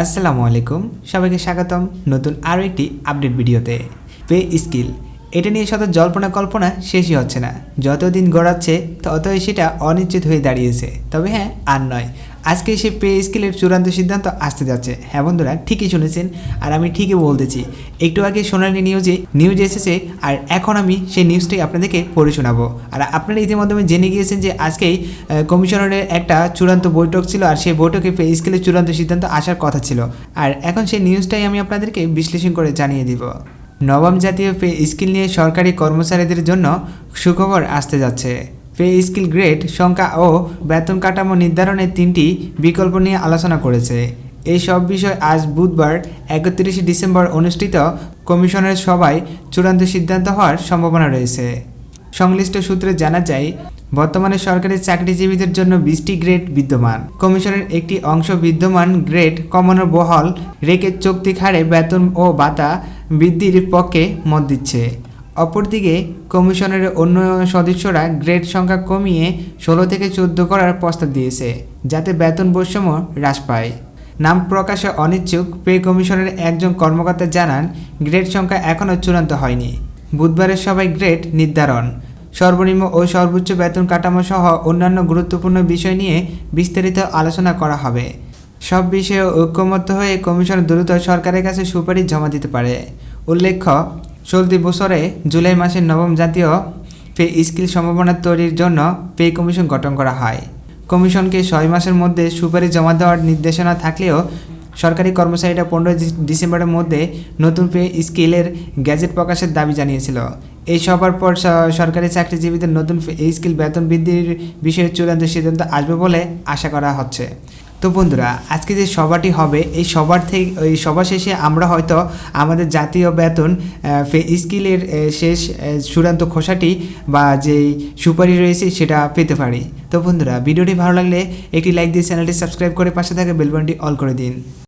আসসালামু আলাইকুম। সবাইকে স্বাগতম নতুন আরও একটি আপডেট ভিডিওতে। Pay skill. এটা নিয়ে শত জল্পনা কল্পনা শেষই হচ্ছে না। যত দিন গড়াচ্ছে, ততই সেটা অনিশ্চিত হয়ে দাঁড়িয়েছে। তবে হ্যাঁ আর নয়। আজকে সে পে স্কিলের চূড়ান্ত সিদ্ধান্ত আসতে যাচ্ছে। হ্যাঁ বন্ধুরা, ঠিকই শুনেছেন। আর আমি ঠিকই বলতেছি। একটু আগে সোনালি নিউজে নিউজ এসেছে, আর এখন আমি সেই নিউজটাই আপনাদেরকে পড়ে শোনাবো। আর আপনারা ইতিমধ্যে জেনে গিয়েছেন যে আজকেই কমিশনারের একটা চূড়ান্ত বৈঠক ছিল, আর সেই বৈঠকে পে স্কেলের চূড়ান্ত সিদ্ধান্ত আসার কথা ছিল। আর এখন সেই নিউজটাই আমি আপনাদেরকে বিশ্লেষণ করে জানিয়ে দিব। নবম জাতীয় পে স্কিল নিয়ে সরকারি কর্মচারীদের জন্য সুখবর আসতে যাচ্ছে। পে স্কিল গ্রেড, সংখ্যা ও বেতন কাঠামো নির্ধারণের তিনটি বিকল্প নিয়ে আলোচনা করেছে। এই সব বিষয় আজ বুধবার, একত্রিশে ডিসেম্বর অনুষ্ঠিত কমিশনের সভায় চূড়ান্ত সিদ্ধান্ত হওয়ার সম্ভাবনা রয়েছে। সংশ্লিষ্ট সূত্রে জানা যায়, বর্তমানে সরকারি চাকরিজীবীদের জন্য বিশটি গ্রেড বিদ্যমান। কমিশনের একটি অংশ বিদ্যমান গ্রেড কমানোর বহল রেখে চৌক্তিক হারে বেতন ও ভাতা বৃদ্ধির পক্ষে মত দিচ্ছে। অপরদিকে কমিশনের অন্য সদস্যরা গ্রেড সংখ্যা কমিয়ে ষোলো থেকে চোদ্দ করার প্রস্তাব দিয়েছে, যাতে বেতন বৈষম্য হ্রাস পায়। নাম প্রকাশে অনিচ্ছুক পে কমিশনের একজন কর্মকর্তা জানান, গ্রেড সংখ্যা এখনও চূড়ান্ত হয়নি। বুধবারের সবাই গ্রেড নির্ধারণ, সর্বনিম্ন ও সর্বোচ্চ বেতন কাঠামো সহ অন্যান্য গুরুত্বপূর্ণ বিষয় নিয়ে বিস্তারিত আলোচনা করা হবে। সব বিষয়ে ঐক্যমত্য হয়ে কমিশন দ্রুত সরকারের কাছে সুপারিশ জমা দিতে পারে। উল্লেখ্য, চলতি বছরে জুলাই মাসের নবম জাতীয় পে স্কিল সম্ভাবনা তৈরির জন্য পে কমিশন গঠন করা হয়। কমিশনকে ছয় মাসের মধ্যে সুপারিশ জমা দেওয়ার নির্দেশনা থাকলেও সরকারি কর্মচারীরা পনেরোই ডিসেম্বরের মধ্যে নতুন পে স্কিলের গ্যাজেট প্রকাশের দাবি জানিয়েছিল। এই সবার পর সরকারি চাকরিজীবীদের নতুন এই স্কিল বেতন বৃদ্ধির বিষয়ে চূড়ান্ত সিদ্ধান্ত আসবে বলে আশা করা হচ্ছে। তো বন্ধুরা, আজকে যে সভাটি হবে, এই সবার থেকে, এই সভা শেষে আমরা হয়তো আমাদের জাতীয় বেতন স্কিলের শেষ চূড়ান্ত খোসাটি বা যেই সুপারি রয়েছে সেটা পেতে পারি। তো বন্ধুরা, ভিডিওটি ভালো লাগলে একটি লাইক দিয়ে চ্যানেলটি সাবস্ক্রাইব করে পাশে থাকা বেলবনটি অল করে দিন।